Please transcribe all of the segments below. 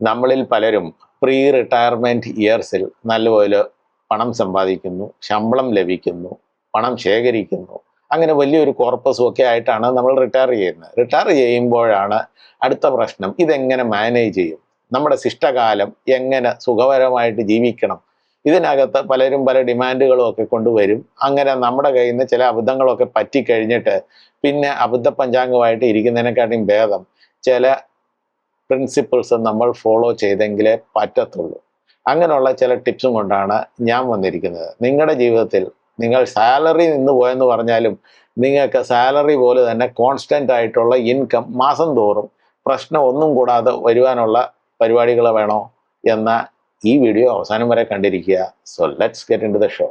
നമ്മളിൽ പലരും pre retirement ഇയേഴ്സിൽ നല്ലപോലെ പണം സമ്പാദിക്കുന്നു ശമ്പളം ലഭിക്കുന്നു പണം ശേഖരിക്കുന്നു. അങ്ങനെ വലിയൊരു കോർപ്പസും ഒക്കെ ആയിട്ടാണ് നമ്മൾ റിട്ടയർ ചെയ്യുന്നത്. റിട്ടയർ ചെയ്യുമ്പോഴാണ് അടുത്ത പ്രശ്നം ഇതെങ്ങനെ മാനേജ് ചെയ്യും? നമ്മുടെ ശിഷ്ടകാലം എങ്ങനെ സുഖകരമായിട്ട് ജീവിക്കണം? ഇതിനകത്ത് പലരും പല ഡിമാൻഡുകളും ഒക്കെ കൊണ്ടുവരും അങ്ങനെ നമ്മുടെ കയ്യിൽ നിന്ന് ചില അബദ്ധങ്ങളൊക്കെ പറ്റിക്കഴിഞ്ഞിട്ട് പിന്നെ അബദ്ധ പഞ്ചാംഗമായിട്ട് ഇരിക്കുന്നതിനെക്കാട്ടിയും ഭേദം ചില പ്രിൻസിപ്പിൾസ് നമ്മൾ ഫോളോ ചെയ്തെങ്കിലേ പറ്റത്തുള്ളൂ. അങ്ങനെയുള്ള ചില ടിപ്സും കൊണ്ടാണ് ഞാൻ വന്നിരിക്കുന്നത്. നിങ്ങളുടെ ജീവിതത്തിൽ നിങ്ങൾ സാലറി നിന്ന് പോയെന്ന് പറഞ്ഞാലും നിങ്ങൾക്ക് സാലറി പോലെ തന്നെ കോൺസ്റ്റന്റ് ആയിട്ടുള്ള ഇൻകം മാസം തോറും പ്രശ്നം ഒന്നും കൂടാതെ വരുവാനുള്ള പരിപാടികൾ വേണോ എന്ന ഈ വീഡിയോ അവസാനം വരെ കണ്ടിരിക്കുക. So let's get into the show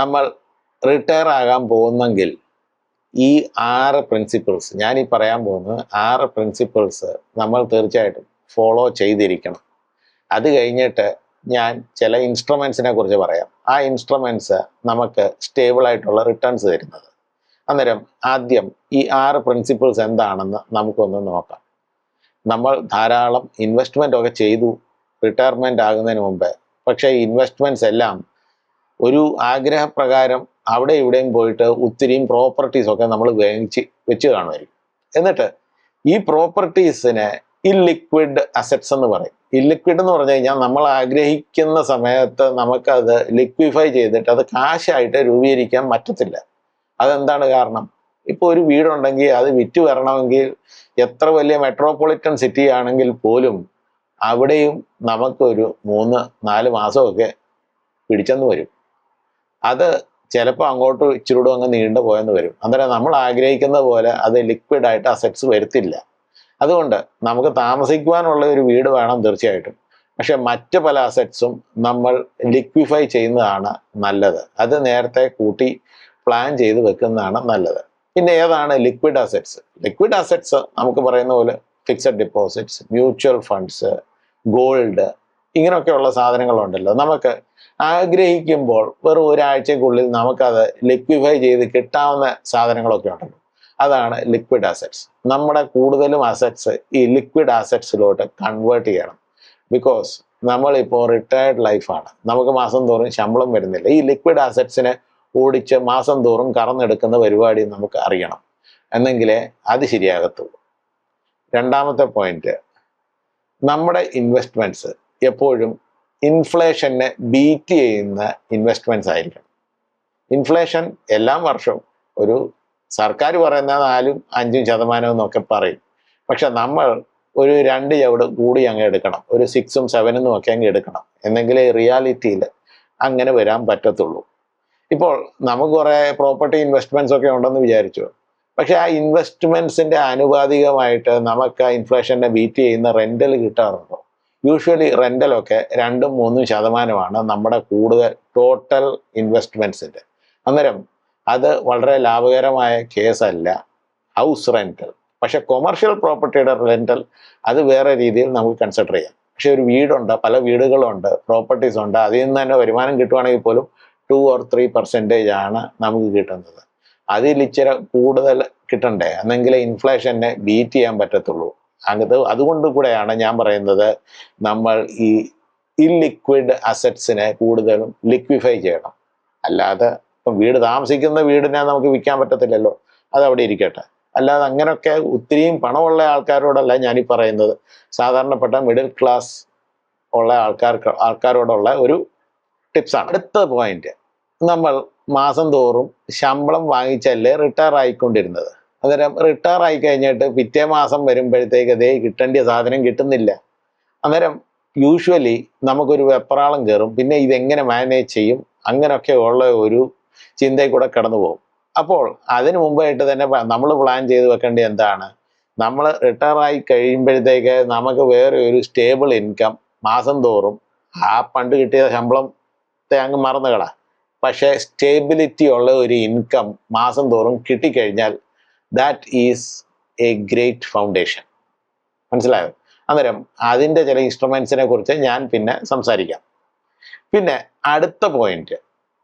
നമ്മൾ റിട്ടയർ ആകാൻ പോകുന്നെങ്കിൽ ഈ ആറ് പ്രിൻസിപ്പിൾസ് ഞാൻ ഈ പറയാൻ പോകുന്നത് ആറ് പ്രിൻസിപ്പിൾസ് നമ്മൾ തീർച്ചയായിട്ടും ഫോളോ ചെയ്തിരിക്കണം. അത് കഴിഞ്ഞിട്ട് ഞാൻ ചില ഇൻസ്ട്രുമെൻസിനെ കുറിച്ച് പറയാം. ആ ഇൻസ്ട്രുമെൻസ് നമുക്ക് സ്റ്റേബിളായിട്ടുള്ള റിട്ടേൺസ് തരുന്നത്. അന്നേരം ആദ്യം ഈ ആറ് പ്രിൻസിപ്പിൾസ് എന്താണെന്ന് നമുക്കൊന്ന് നോക്കാം. നമ്മൾ ധാരാളം ഇൻവെസ്റ്റ്മെന്റ് ഒക്കെ ചെയ്തു. റിട്ടയർമെന്റ് ആകുന്നതിന് മുമ്പ്. പക്ഷേ ഈ ഇൻവെസ്റ്റ്മെന്റ്സ് എല്ലാം ഒരു ആഗ്രഹപ്രകാരം അവിടെ ഇവിടെയും പോയിട്ട് ഒത്തിരിയും പ്രോപ്പർട്ടീസൊക്കെ നമ്മൾ വേങ്ങിച്ച് വെച്ച് കാണുമായിരിക്കും. എന്നിട്ട് ഈ പ്രോപ്പർട്ടീസിനെ ഇല്ലിക്വിഡ് അസറ്റ്സ് എന്ന് പറയും. ഇല്ലിക്വിഡ് എന്ന് പറഞ്ഞു കഴിഞ്ഞാൽ നമ്മൾ ആഗ്രഹിക്കുന്ന സമയത്ത് നമുക്കത് ലിക്വിഫൈ ചെയ്തിട്ട് അത് കാശായിട്ട് രൂപീകരിക്കാൻ പറ്റത്തില്ല. അതെന്താണ് കാരണം? ഇപ്പോൾ ഒരു വീടുണ്ടെങ്കിൽ അത് വിറ്റ് വരണമെങ്കിൽ എത്ര വലിയ മെട്രോപൊളിറ്റൻ സിറ്റി ആണെങ്കിൽ പോലും അവിടെയും നമുക്കൊരു മൂന്ന് നാല് മാസമൊക്കെ പിടിച്ചെന്ന് വരും. അത് ചിലപ്പോൾ അങ്ങോട്ട് ഇച്ചിരൂടും അങ്ങ് നീണ്ടു പോയെന്ന് വരും. അന്നേരം നമ്മൾ ആഗ്രഹിക്കുന്ന പോലെ അത് ലിക്വിഡ് ആയിട്ട് അസറ്റ്സ് വരുത്തില്ല. അതുകൊണ്ട് നമുക്ക് താമസിക്കുവാനുള്ള ഒരു വീട് വേണം തീർച്ചയായിട്ടും. പക്ഷെ മറ്റ് പല അസറ്റ്സും നമ്മൾ ലിക്വിഫൈ ചെയ്യുന്നതാണ് നല്ലത്. അത് നേരത്തെ കൂട്ടി പ്ലാൻ ചെയ്ത് വെക്കുന്നതാണ് നല്ലത്. പിന്നെ ഏതാണ് ലിക്വിഡ് അസറ്റ്സ് ലിക്വിഡ് അസറ്റ്സ് നമുക്ക് പറയുന്ന പോലെ fixed deposits mutual funds gold ഇങ്ങനെയൊക്കെയുള്ള സാധനങ്ങളുണ്ടല്ലോ. നമുക്ക് ആഗ്രഹിക്കുമ്പോൾ വെറും ഒരാഴ്ചക്കുള്ളിൽ നമുക്കത് ലിക്വിഫൈ ചെയ്ത് കിട്ടാവുന്ന സാധനങ്ങളൊക്കെ ഉണ്ടല്ലോ. അതാണ് ലിക്വിഡ് അസറ്റ്സ് നമ്മുടെ കൂടുതലും അസറ്റ്സ് ഈ ലിക്വിഡ് അസറ്റ്സിലോട്ട് കൺവേർട്ട് ചെയ്യണം. ബിക്കോസ് നമ്മളിപ്പോൾ റിട്ടയർഡ് ലൈഫാണ് നമുക്ക് മാസം തോറും ശമ്പളം വരുന്നില്ല. ഈ ലിക്വിഡ് അസറ്റ്സിനെ ഓടിച്ച് മാസം തോറും കറന്നെടുക്കുന്ന പരിപാടി നമുക്ക് അറിയണം. എന്നെങ്കിലേ അത് ശരിയാകത്തുള്ളൂ. രണ്ടാമത്തെ പോയിന്റ് നമ്മുടെ ഇൻവെസ്റ്റ്മെന്റ്സ് എപ്പോഴും ഇൻഫ്ലേഷനെ ബീറ്റ് ചെയ്യുന്ന ഇൻവെസ്റ്റ്മെന്റ്സ് ആയിരിക്കണം. ഇൻഫ്ലേഷൻ എല്ലാ വർഷവും ഒരു സർക്കാർ പറയുന്ന നാലും അഞ്ചും ശതമാനം എന്നൊക്കെ പറയും. പക്ഷെ നമ്മൾ ഒരു രണ്ട് ചവിട് കൂടി അങ്ങ് എടുക്കണം. ഒരു സിക്സും സെവനും ഒക്കെ അങ്ങ് എടുക്കണം. എന്നെങ്കിലേ റിയാലിറ്റിയിൽ അങ്ങനെ വരാൻ പറ്റത്തുള്ളൂ. ഇപ്പോൾ നമുക്ക് കുറേ പ്രോപ്പർട്ടി ഇൻവെസ്റ്റ്മെന്റ്സ് ഒക്കെ ഉണ്ടെന്ന് വിചാരിച്ചു? പക്ഷെ ആ ഇൻവെസ്റ്റ്മെന്റ്സിന്റെ ആനുപാതികമായിട്ട് നമുക്ക് ആ ഇൻഫ്ലേഷനെ ബീറ്റ് ചെയ്യുന്ന റെന്റൽ കിട്ടാറുണ്ടോ? യൂഷ്വലി റെന്റലൊക്കെ രണ്ടും മൂന്നും ശതമാനമാണ് നമ്മുടെ കൂടുതൽ ടോട്ടൽ ഇൻവെസ്റ്റ്മെന്റ്സിന്റെ അന്നേരം അത് വളരെ ലാഭകരമായ കേസല്ല ഹൗസ് റെന്റൽ പക്ഷെ കൊമേർഷ്യൽ പ്രോപ്പർട്ടിയുടെ റെന്റൽ അത് വേറെ രീതിയിൽ നമുക്ക് കൺസിഡർ ചെയ്യാം. പക്ഷേ ഒരു വീടുണ്ട് പല വീടുകളുണ്ട് പ്രോപ്പർട്ടീസ് ഉണ്ട് അതിൽ നിന്ന് തന്നെ വരുമാനം കിട്ടുവാണെങ്കിൽ പോലും ടു ഓർ ത്രീ പെർസെന്റേജ് ആണ് നമുക്ക് കിട്ടുന്നത്. അതിൽ ഇച്ചിരി കൂടുതൽ കിട്ടണ്ടേ? എന്നെങ്കിലേ ഇൻഫ്ലേഷനെ ബീറ്റ് ചെയ്യാൻ പറ്റത്തുള്ളൂ. അത് അതുകൊണ്ട് കൂടെയാണ് ഞാൻ പറയുന്നത് നമ്മൾ ഈ ഇല്ലിക്വിഡ് അസറ്റ്സിനെ കൂടുതലും ലിക്വിഫൈ ചെയ്യണം. അല്ലാതെ ഇപ്പം വീട് താമസിക്കുന്ന വീടിനെ നമുക്ക് വിൽക്കാൻ പറ്റത്തില്ലല്ലോ. അത് അവിടെ ഇരിക്കട്ടെ. അല്ലാതെ അങ്ങനെയൊക്കെ ഒത്തിരിയും പണമുള്ള ആൾക്കാരോടല്ല ഞാനീ പറയുന്നത്. സാധാരണപ്പെട്ട മിഡിൽ ക്ലാസ് ഉള്ള ആൾക്കാർക്ക് ആൾക്കാരോടുള്ള ഒരു ടിപ്സാണ് അടുത്ത പോയിന്റ് നമ്മൾ മാസം തോറും ശമ്പളം വാങ്ങിച്ചല്ലേ റിട്ടയർ ആയിക്കൊണ്ടിരുന്നത്? അന്നേരം റിട്ടയർ ആയി കഴിഞ്ഞിട്ട് പിറ്റേ മാസം വരുമ്പോഴത്തേക്ക് അതേ കിട്ടേണ്ട സാധനം കിട്ടുന്നില്ല. അന്നേരം യൂഷ്വലി നമുക്കൊരു വെപ്രാളം കയറും. പിന്നെ ഇതെങ്ങനെ മാനേജ് ചെയ്യും? അങ്ങനെയൊക്കെ ഉള്ള ഒരു ചിന്തയിൽ കൂടെ കടന്നു പോകും. അപ്പോൾ അതിനു മുമ്പായിട്ട് തന്നെ നമ്മൾ പ്ലാൻ ചെയ്ത് വെക്കേണ്ടത് എന്താണ്? നമ്മൾ റിട്ടയർ ആയി കഴിയുമ്പോഴത്തേക്ക് നമുക്ക് വേറെ ഒരു സ്റ്റേബിൾ ഇൻകം മാസം തോറും ആ പണ്ട് കിട്ടിയ ശമ്പളത്തെ അങ്ങ് മറന്നുകളാ. പക്ഷേ സ്റ്റേബിലിറ്റി ഉള്ള ഒരു ഇൻകം മാസം തോറും കിട്ടിക്കഴിഞ്ഞാൽ that is a great foundation മനസ്സിലായോ? അന്നേരം അതിന്റെ ചില ഇൻസ്ട്രുമെൻസിനെ കുറിച്ച് ഞാൻ പിന്നെ സംസാരിക്കാം. പിന്നെ അടുത്ത പോയിന്റ്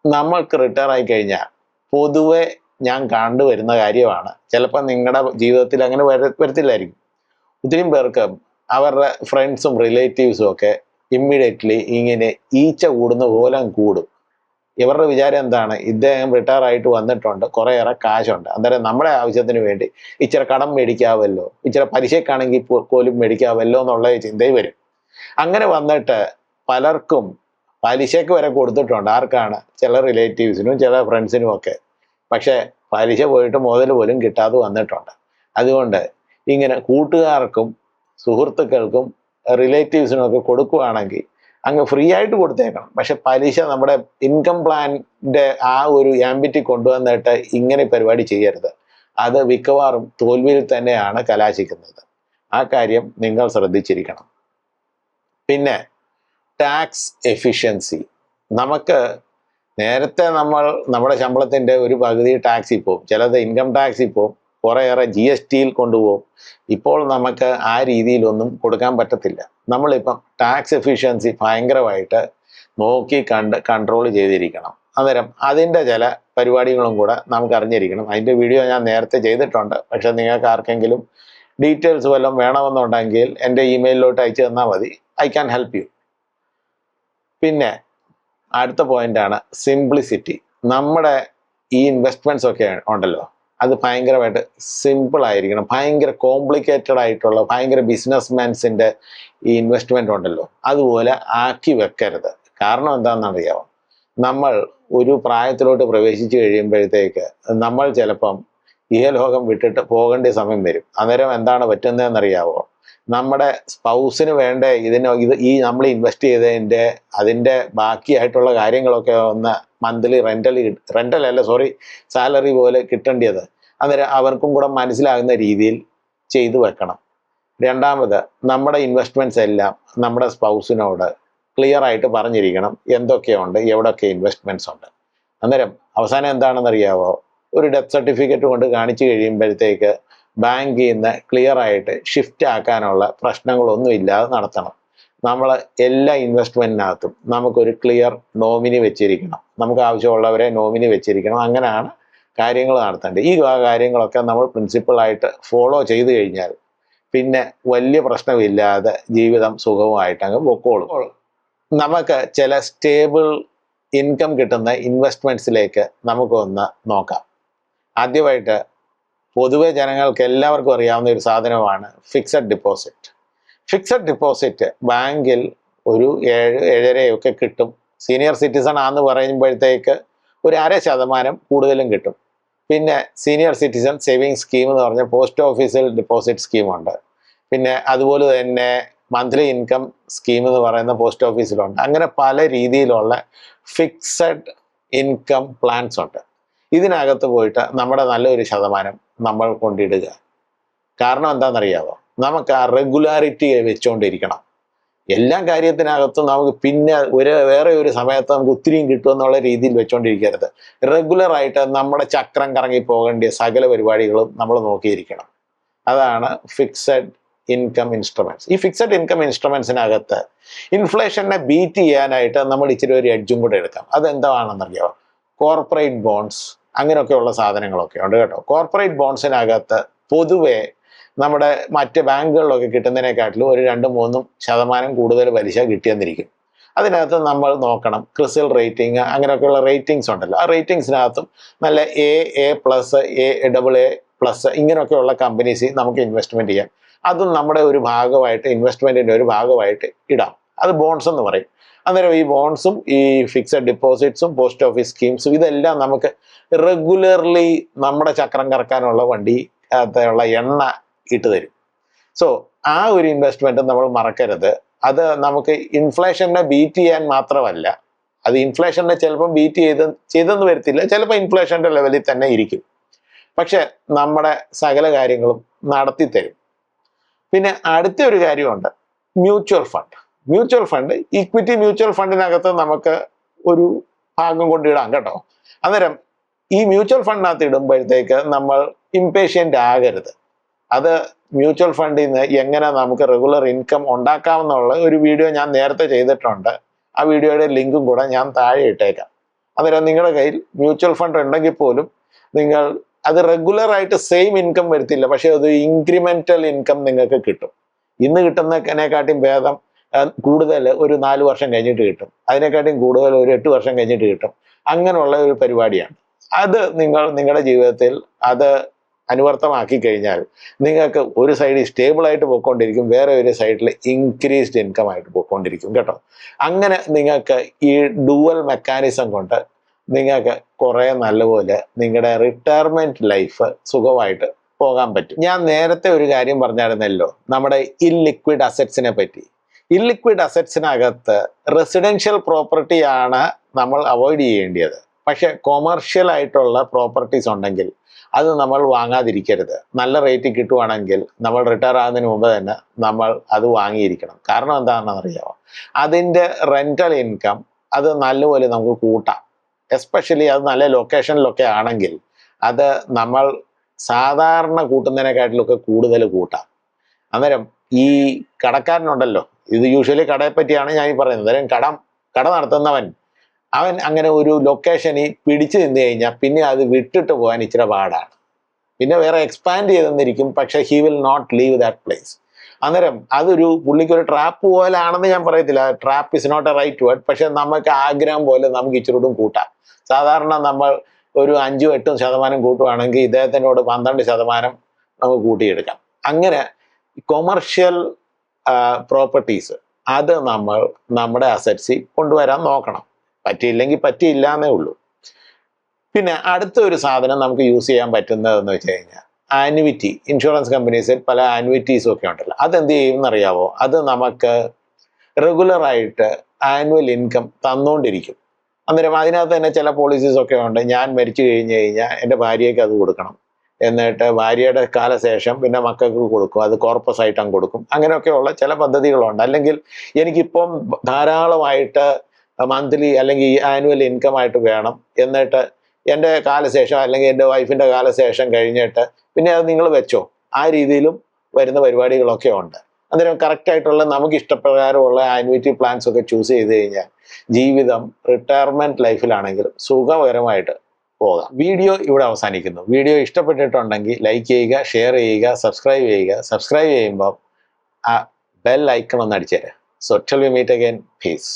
നമ്മൾക്ക് റിട്ടയർ ആയി കഴിഞ്ഞാൽ പൊതുവെ ഞാൻ കണ്ടുവരുന്ന കാര്യമാണ്. ചിലപ്പോൾ നിങ്ങളുടെ ജീവിതത്തിൽ അങ്ങനെ വര വരത്തില്ലായിരിക്കും. ഒത്തിരി പേർക്ക് അവരുടെ ഫ്രണ്ട്സും റിലേറ്റീവ്സും ഒക്കെ ഇമ്മീഡിയറ്റ്ലി ഇങ്ങനെ ഈച്ച കൂടുന്ന പോലെ കൂടും. ഇവരുടെ വിചാരം എന്താണ്? ഇദ്ദേഹം റിട്ടയർ ആയിട്ട് വന്നിട്ടുണ്ട്. കുറേയേറെ കാശുണ്ട്. അന്നേരം നമ്മുടെ ആവശ്യത്തിന് വേണ്ടി ഇച്ചിരി കടം മേടിക്കാവല്ലോ. ഇച്ചിരി പലിശക്കാണെങ്കിൽ പോലും മേടിക്കാവല്ലോ എന്നുള്ള ചിന്തയിൽ വരും. അങ്ങനെ വന്നിട്ട് പലർക്കും പലിശക്ക് വരെ കൊടുത്തിട്ടുണ്ട്. ആർക്കാണ്? ചില റിലേറ്റീവ്സിനും ചില ഫ്രണ്ട്സിനും ഒക്കെ. പക്ഷേ പലിശ പോയിട്ട് മുതൽ പോലും കിട്ടാതെ വന്നിട്ടുണ്ട്. അതുകൊണ്ട് ഇങ്ങനെ കൂട്ടുകാർക്കും സുഹൃത്തുക്കൾക്കും റിലേറ്റീവ്സിനും ഒക്കെ കൊടുക്കുകയാണെങ്കിൽ അങ്ങ് ഫ്രീ ആയിട്ട് കൊടുത്തേക്കണം. പക്ഷെ പലിശ നമ്മുടെ ഇൻകം പ്ലാനിന്റെ ആ ഒരു ആംബിറ്റി കൊണ്ടുവന്നിട്ട് ഇങ്ങനെ പരിപാടി ചെയ്യരുത്. അത് മിക്കവാറും തോൽവിയിൽ തന്നെയാണ് കലാശിക്കുന്നത്. ആ കാര്യം നിങ്ങൾ ശ്രദ്ധിച്ചിരിക്കണം. പിന്നെ ടാക്സ് എഫിഷ്യൻസി നമുക്ക് നേരത്തെ നമ്മൾ നമ്മുടെ ശമ്പളത്തിന്റെ ഒരു പകുതി ടാക്സിൽ പോകും. ചിലത് ഇൻകം ടാക്സിൽ പോവും കുറേയേറെ ജി എസ് ടിയിൽ കൊണ്ടുപോകും. ഇപ്പോൾ നമുക്ക് ആ രീതിയിലൊന്നും കൊടുക്കാൻ പറ്റത്തില്ല. നമ്മളിപ്പം ടാക്സ് എഫിഷ്യൻസി ഭയങ്കരമായിട്ട് നോക്കി കണ്ട് കൺട്രോൾ ചെയ്തിരിക്കണം. അന്നേരം അതിന്റെ ചില പരിപാടികളും കൂടെ നമുക്ക് അറിഞ്ഞിരിക്കണം അതിന്റെ വീഡിയോ ഞാൻ നേരത്തെ ചെയ്തിട്ടുണ്ട്. പക്ഷെ നിങ്ങൾക്ക് ആർക്കെങ്കിലും ഡീറ്റെയിൽസ് വല്ലതും വേണമെന്നുണ്ടെങ്കിൽ എന്റെ ഇമെയിലിലോട്ട് അയച്ചു തന്നാൽ മതി. ഐ ക്യാൻ ഹെൽപ്പ് യു പിന്നെ അടുത്ത പോയിന്റാണ് സിംപ്ലിസിറ്റി നമ്മുടെ ഈ ഇൻവെസ്റ്റ്മെന്റ്സ് ഒക്കെ ഉണ്ടല്ലോ. അത് ഭയങ്കരമായിട്ട് സിമ്പിൾ ആയിരിക്കണം. ഭയങ്കര കോംപ്ലിക്കേറ്റഡ് ആയിട്ടുള്ള ഭയങ്കര ബിസിനസ് മാൻസിന്റെ ഈ ഇൻവെസ്റ്റ്മെന്റ് ഉണ്ടല്ലോ. അതുപോലെ ആക്കി വെക്കരുത്. കാരണം എന്താണെന്നറിയാമോ നമ്മൾ ഒരു പ്രായത്തിലോട്ട് പ്രവേശിച്ചു കഴിയുമ്പോഴത്തേക്ക് നമ്മൾ ചിലപ്പം ഇഹലോകം വിട്ടിട്ട് പോകേണ്ട സമയം വരും. അന്നേരം എന്താണ് പറ്റുന്നതെന്നറിയാവോ? നമ്മുടെ സ്പൗസിന് വേണ്ട ഇതിന് ഇത് ഈ നമ്മൾ ഇൻവെസ്റ്റ് ചെയ്തതിന്റെ അതിന്റെ ബാക്കിയായിട്ടുള്ള കാര്യങ്ങളൊക്കെ ഒന്ന് മന്ത്ലി റെന്റൽ റെന്റൽ അല്ല സോറി സാലറി പോലെ കിട്ടേണ്ടത്. അന്നേരം അവർക്കും കൂടെ മനസ്സിലാകുന്ന രീതിയിൽ ചെയ്തു വെക്കണം. രണ്ടാമത് നമ്മുടെ ഇൻവെസ്റ്റ്മെന്റ്സ് എല്ലാം നമ്മുടെ സ്പൗസിനോട് ക്ലിയർ ആയിട്ട് പറഞ്ഞിരിക്കണം എന്തൊക്കെയുണ്ട് എവിടെയൊക്കെ ഇൻവെസ്റ്റ്മെന്റ്സ് ഉണ്ട്. അന്നേരം അവസാനം എന്താണെന്നറിയാവോ? ഒരു ഡെത്ത് സർട്ടിഫിക്കറ്റ് കൊണ്ട് കാണിച്ചു കഴിയുമ്പോഴത്തേക്ക് ബാങ്കിൽ നിന്ന് ക്ലിയർ ആയിട്ട് ഷിഫ്റ്റ് ആക്കാനുള്ള പ്രശ്നങ്ങളൊന്നും ഇല്ലാതെ നടത്തണം. നമ്മൾ എല്ലാ ഇൻവെസ്റ്റ്മെന്റിനകത്തും നമുക്കൊരു ക്ലിയർ നോമിനി വെച്ചിരിക്കണം. നമുക്ക് ആവശ്യമുള്ളവരെ നോമിനി വെച്ചിരിക്കണം. അങ്ങനെയാണ് കാര്യങ്ങൾ നടത്തേണ്ടത്. ഈ കാര്യങ്ങളൊക്കെ നമ്മൾ പ്രിൻസിപ്പിളായിട്ട് ഫോളോ ചെയ്തു കഴിഞ്ഞാൽ പിന്നെ വലിയ പ്രശ്നമില്ലാതെ ജീവിതം സുഖമായിട്ട് അങ്ങ് പൊക്കോളും. നമുക്ക് ചില സ്റ്റേബിൾ ഇൻകം കിട്ടുന്ന ഇൻവെസ്റ്റ്മെന്റ്സിലേക്ക് നമുക്കൊന്ന് നോക്കാം. ആദ്യമായിട്ട് പൊതുവെ ജനങ്ങൾക്ക് എല്ലാവർക്കും അറിയാവുന്ന ഒരു സാധനമാണ് ഫിക്സഡ് ഡിപ്പോസിറ്റ് ഫിക്സഡ് ഡിപ്പോസിറ്റ് ബാങ്കിൽ ഒരു ഏഴ് ഏഴരയൊക്കെ കിട്ടും. സീനിയർ സിറ്റിസൺ ആന്ന് പറയുമ്പോഴത്തേക്ക് ഒരു അര ശതമാനം കൂടുതലും കിട്ടും. പിന്നെ സീനിയർ സിറ്റിസൺ സേവിങ് സ്കീം എന്ന് പറഞ്ഞ പോസ്റ്റ് ഓഫീസിൽ ഡിപ്പോസിറ്റ് സ്കീമുണ്ട് പിന്നെ അതുപോലെ തന്നെ മന്ത്ലി ഇൻകം സ്കീം എന്ന് പറയുന്ന പോസ്റ്റ് ഓഫീസിലുണ്ട് അങ്ങനെ പല രീതിയിലുള്ള ഫിക്സഡ് ഇൻകം പ്ലാൻസ് ഉണ്ട്. ഇതിനകത്ത് പോയിട്ട് നമ്മുടെ നല്ലൊരു ശതമാനം നമ്മൾ കൊണ്ടിടുക. കാരണം എന്താണെന്നറിയാവോ? നമുക്ക് ആ റെഗുലാരിറ്റി വെച്ചുകൊണ്ടിരിക്കണം എല്ലാ കാര്യത്തിനകത്തും നമുക്ക് പിന്നെ ഒരു വേറെ ഒരു സമയത്ത് നമുക്ക് ഒത്തിരിയും കിട്ടും എന്നുള്ള രീതിയിൽ വെച്ചുകൊണ്ടിരിക്കരുത് റെഗുലറായിട്ട് നമ്മുടെ ചക്രം കറങ്ങി പോകേണ്ട സകല പരിപാടികളും നമ്മൾ നോക്കിയിരിക്കണം. അതാണ് ഫിക്സഡ് ഇൻകം ഇൻസ്ട്രുമെന്റ്സ് ഈ ഫിക്സഡ് ഇൻകം ഇൻസ്ട്രുമെന്റ്സിനകത്ത് ഇൻഫ്ലേഷനെ ബീറ്റ് ചെയ്യാനായിട്ട് നമ്മൾ ഇച്ചിരി ഒരു എഡ്ജും കൂടെ എടുക്കാം. അതെന്താണെന്നറിയാമോ കോർപ്പറേറ്റ് ബോൺസ് അങ്ങനെയൊക്കെയുള്ള സാധനങ്ങളൊക്കെ ഉണ്ട് കേട്ടോ. കോർപ്പറേറ്റ് ബോൺസിനകത്ത് പൊതുവെ നമ്മുടെ മറ്റ് ബാങ്കുകളിലൊക്കെ കിട്ടുന്നതിനെക്കാട്ടിലും ഒരു രണ്ടും മൂന്നും ശതമാനം കൂടുതൽ പലിശ കിട്ടിയെന്നിരിക്കും. അതിനകത്ത് നമ്മൾ നോക്കണം ക്രിസിൽ റേറ്റിംഗ് അങ്ങനെയൊക്കെയുള്ള റേറ്റിംഗ്സ് ഉണ്ടല്ലോ. ആ റേറ്റിംഗ്സിനകത്തും നല്ല A A plus A double A plus ഇങ്ങനെയൊക്കെയുള്ള കമ്പനീസ് നമുക്ക് ഇൻവെസ്റ്റ്മെന്റ് ചെയ്യാം. അതും നമ്മുടെ ഒരു ഭാഗമായിട്ട് ഇൻവെസ്റ്റ്മെന്റിന്റെ ഒരു ഭാഗമായിട്ട് ഇടാം. അത് ബോൺസ് എന്ന് പറയും. അന്നേരം ഈ ബോൺസും ഈ ഫിക്സഡ് ഡിപ്പോസിറ്റ്സും പോസ്റ്റ് ഓഫീസ് സ്കീംസും ഇതെല്ലാം നമുക്ക് റെഗുലർലി നമ്മുടെ ചക്രം കറക്കാനുള്ള വണ്ടി അകത്തുള്ള എണ്ണ ഇട്ട് തരും. സോ ആ ഒരു ഇൻവെസ്റ്റ്മെന്റ് നമ്മൾ മറക്കരുത്. അത് നമുക്ക് ഇൻഫ്ലേഷനെ ബീറ്റ് ചെയ്യാൻ മാത്രമല്ല അത് ഇൻഫ്ലേഷനെ ചിലപ്പം ബീറ്റ് ചെയ്ത് ചെയ്തെന്ന് വരത്തില്ല ചിലപ്പോൾ ഇൻഫ്ലേഷന്റെ ലെവലിൽ തന്നെ ഇരിക്കും. പക്ഷെ നമ്മുടെ സകല കാര്യങ്ങളും നടത്തി തരും പിന്നെ അടുത്ത ഒരു കാര്യമുണ്ട് mutual fund mutual fund equity mutual ഫണ്ടിനകത്ത് നമുക്ക് ഒരു ഭാഗം കൊണ്ട് ഇടാം കേട്ടോ. അന്നേരം ഈ മ്യൂച്വൽ ഫണ്ടിനകത്ത് ഇടുമ്പോഴത്തേക്ക് നമ്മൾ ഇംപേഷ്യന്റ് ആകരുത്. അത് മ്യൂച്വൽ ഫണ്ടിൽ നിന്ന് എങ്ങനെ നമുക്ക് റെഗുലർ ഇൻകം ഉണ്ടാക്കാമെന്നുള്ള ഒരു വീഡിയോ ഞാൻ നേരത്തെ ചെയ്തിട്ടുണ്ട്. ആ വീഡിയോയുടെ ലിങ്കും കൂടെ ഞാൻ താഴെ ഇട്ടേക്കാം. അന്നേരം നിങ്ങളുടെ കയ്യിൽ മ്യൂച്വൽ ഫണ്ട് ഉണ്ടെങ്കിൽ പോലും നിങ്ങൾ അത് റെഗുലർ ആയിട്ട് സെയിം ഇൻകം വരുത്തില്ല. പക്ഷേ അത് ഇൻക്രിമെന്റൽ ഇൻകം നിങ്ങൾക്ക് കിട്ടും. ഇന്ന് കിട്ടുന്നതിനെക്കാട്ടിയും ഭേദം കൂടുതൽ ഒരു നാല് വർഷം കഴിഞ്ഞിട്ട് കിട്ടും. അതിനെക്കാട്ടിയും കൂടുതൽ ഒരു എട്ട് വർഷം കഴിഞ്ഞിട്ട് കിട്ടും. അങ്ങനെയുള്ള ഒരു പരിപാടിയാണ്. അത് നിങ്ങൾ നിങ്ങളുടെ ജീവിതത്തിൽ അത് അനുവർത്തമാക്കി കഴിഞ്ഞാൽ നിങ്ങൾക്ക് ഒരു സൈഡിൽ സ്റ്റേബിളായിട്ട് പോയിക്കൊണ്ടിരിക്കും വേറെ ഒരു സൈഡിൽ ഇൻക്രീസ്ഡ് ഇൻകം ആയിട്ട് പോയിക്കൊണ്ടിരിക്കും കേട്ടോ. അങ്ങനെ നിങ്ങൾക്ക് ഈ ഡുവൽ മെക്കാനിസം കൊണ്ട് നിങ്ങൾക്ക് കുറേ നല്ലപോലെ നിങ്ങളുടെ റിട്ടയർമെന്റ് ലൈഫ് സുഖമായിട്ട് പോകാൻ പറ്റും. ഞാൻ നേരത്തെ ഒരു കാര്യം പറഞ്ഞായിരുന്നല്ലോ നമ്മുടെ ഇല്ലിക്വിഡ് അസറ്റ്സിനെ പറ്റി. ഇല്ലിക്വിഡ് അസറ്റ്സിനകത്ത് റെസിഡൻഷ്യൽ പ്രോപ്പർട്ടിയാണ് നമ്മൾ അവോയ്ഡ് ചെയ്യേണ്ടത് പക്ഷെ കൊമേർഷ്യൽ ആയിട്ടുള്ള പ്രോപ്പർട്ടീസ് ഉണ്ടെങ്കിൽ അത് നമ്മൾ വാങ്ങാതിരിക്കരുത്. നല്ല റേറ്റ് കിട്ടുവാണെങ്കിൽ നമ്മൾ റിട്ടയർ ആകുന്നതിന് മുമ്പ് തന്നെ നമ്മൾ അത് വാങ്ങിയിരിക്കണം. കാരണം എന്താണെന്ന് അറിയാമോ അതിന്റെ റെന്റൽ ഇൻകം അത് നല്ലപോലെ നമുക്ക് കൂട്ടാം. എസ്പെഷ്യലി അത് നല്ല ലൊക്കേഷനിലൊക്കെ ആണെങ്കിൽ അത് നമ്മൾ സാധാരണ കൂട്ടുന്നതിനെക്കാട്ടിലൊക്കെ കൂടുതൽ കൂട്ടാം. അന്നേരം ഈ കടക്കാരനുണ്ടല്ലോ ഇത് യൂഷ്വലി കടയെ പറ്റിയാണ് ഞാൻ ഈ പറയുന്നത്. അല്ലെങ്കിൽ കടം കട നടത്തുന്നവൻ. അവൻ അങ്ങനെ ഒരു ലൊക്കേഷനിൽ പിടിച്ചു നിന്ന് കഴിഞ്ഞാൽ പിന്നെ അത് വിട്ടിട്ട് പോകാൻ ഇച്ചിരി പാടാണ്. പിന്നെ വേറെ എക്സ്പാൻഡ് ചെയ്തെന്നിരിക്കും പക്ഷെ he will not leave that place അന്നേരം അതൊരു പുള്ളിക്ക് ഒരു ട്രാപ്പ് പോലാണെന്ന് ഞാൻ പറയത്തില്ല. Trap is not a right word പക്ഷെ നമുക്ക് ആഗ്രഹം പോലെ നമുക്ക് ഇച്ചിരൂടും കൂട്ടാം. സാധാരണ നമ്മൾ ഒരു അഞ്ചും എട്ടും ശതമാനം കൂട്ടുവാണെങ്കിൽ ഇദ്ദേഹത്തിനോട് പന്ത്രണ്ട് ശതമാനം നമുക്ക് കൂട്ടിയെടുക്കാം. അങ്ങനെ കൊമേർഷ്യൽ പ്രോപ്പർട്ടീസ് അത് നമ്മൾ നമ്മുടെ അസറ്റ്സിൽ കൊണ്ടുവരാൻ നോക്കണം. പറ്റിയില്ലെങ്കിൽ പറ്റിയില്ല എന്നേ ഉള്ളൂ. പിന്നെ അടുത്ത ഒരു സാധനം നമുക്ക് യൂസ് ചെയ്യാൻ പറ്റുന്നതെന്ന് വെച്ച് കഴിഞ്ഞാൽ ആനുവിറ്റി ഇൻഷുറൻസ് കമ്പനീസിൽ പല ആനുവിറ്റീസും ഒക്കെ ഉണ്ടല്ലോ. അതെന്ത് ചെയ്യും എന്നറിയാവോ അത് നമുക്ക് റെഗുലറായിട്ട് ആനുവൽ ഇൻകം തന്നുകൊണ്ടിരിക്കും അന്നേരം അതിനകത്ത് തന്നെ ചില പോളിസീസ് ഒക്കെ ഉണ്ട്. ഞാൻ മരിച്ചു കഴിഞ്ഞ് കഴിഞ്ഞാൽ എന്റെ ഭാര്യയ്ക്ക് അത് കൊടുക്കണം. എന്നിട്ട് ഭാര്യയുടെ കാലശേഷം പിന്നെ മക്കൾക്ക് കൊടുക്കും. അത് കോർപ്പസ് ആയിട്ട് കൊടുക്കും. അങ്ങനെയൊക്കെയുള്ള ചില പദ്ധതികളുണ്ട്. അല്ലെങ്കിൽ എനിക്കിപ്പം ധാരാളമായിട്ട് മന്ത്ലി അല്ലെങ്കിൽ ആനുവൽ ഇൻകം ആയിട്ട് വേണം. എന്നിട്ട് എന്റെ കാലശേഷം അല്ലെങ്കിൽ എന്റെ വൈഫിന്റെ കാലശേഷം കഴിഞ്ഞിട്ട് പിന്നെ അത് നിങ്ങൾ വെച്ചോ. ആ രീതിയിലും വരുന്ന പരിപാടികളൊക്കെ ഉണ്ട്. അന്നേരം കറക്റ്റായിട്ടുള്ള നമുക്ക് ഇഷ്ടപ്രകാരമുള്ള ആനുവിറ്റി പ്ലാൻസ് ഒക്കെ ചൂസ് ചെയ്ത് കഴിഞ്ഞാൽ ജീവിതം റിട്ടയർമെന്റ് ലൈഫിലാണെങ്കിലും സുഖകരമായിട്ട് പോകാം. വീഡിയോ ഇവിടെ അവസാനിക്കുന്നു. വീഡിയോ ഇഷ്ടപ്പെട്ടിട്ടുണ്ടെങ്കിൽ ലൈക്ക് ചെയ്യുക ഷെയർ ചെയ്യുക സബ്സ്ക്രൈബ് ചെയ്യുക. സബ്സ്ക്രൈബ് ചെയ്യുമ്പോൾ ആ ബെൽ ഐക്കൺ ഒന്ന് അടിച്ചേരാം so till we meet again peace